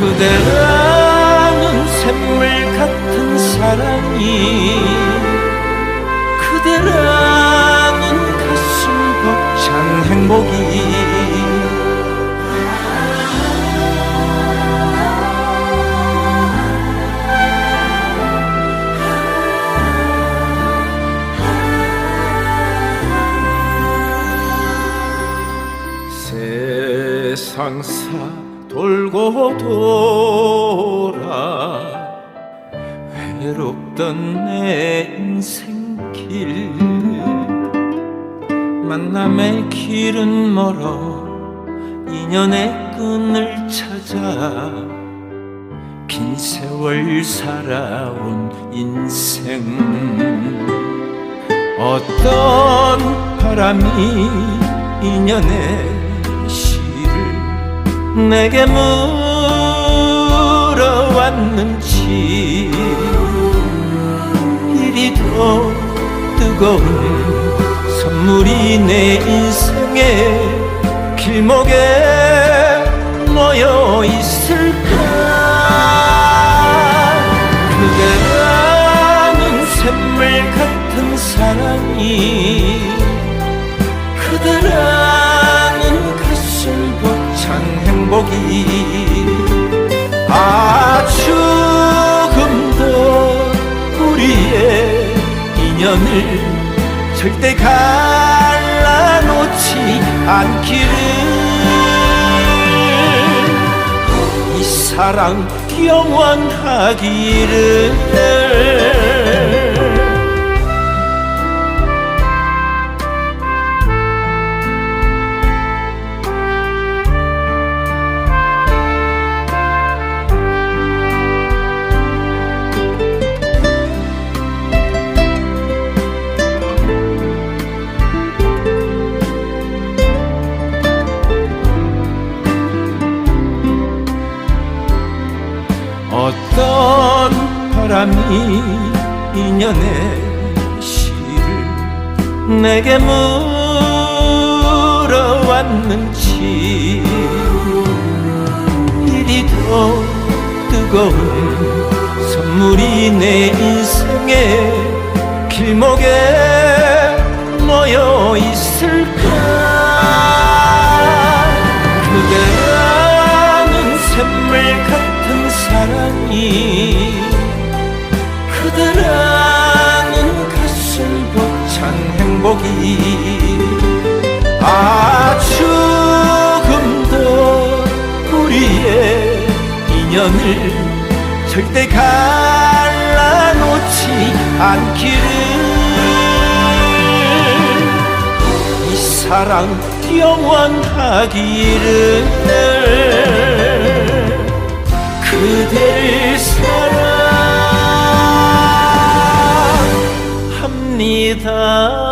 그대라는 샘물 같은 사랑이 그대라는 가슴 벅찬 행복이 세상사 돌고 돌아 외롭던 내 인생길. 만남의 길은 멀어 인연의 끈을 찾아 긴 세월 살아온 인생. 어떤 바람이 인연의 내게 물어왔는지 이리도 뜨거운 선물이 내 인생의 길목에 모여 있을까? 그대라는 샘물 같은 사랑이 인연을 절대 갈라놓지 않기를. 이 사랑 영원하기를 어떤 바람이 인연의 시를 내게 물어왔는지. 이리도 뜨거운 선물이 내 인생의 길목에 편을 절대 갈라놓지 않기를. 이 사랑 영원하기를 그대를 사랑합니다.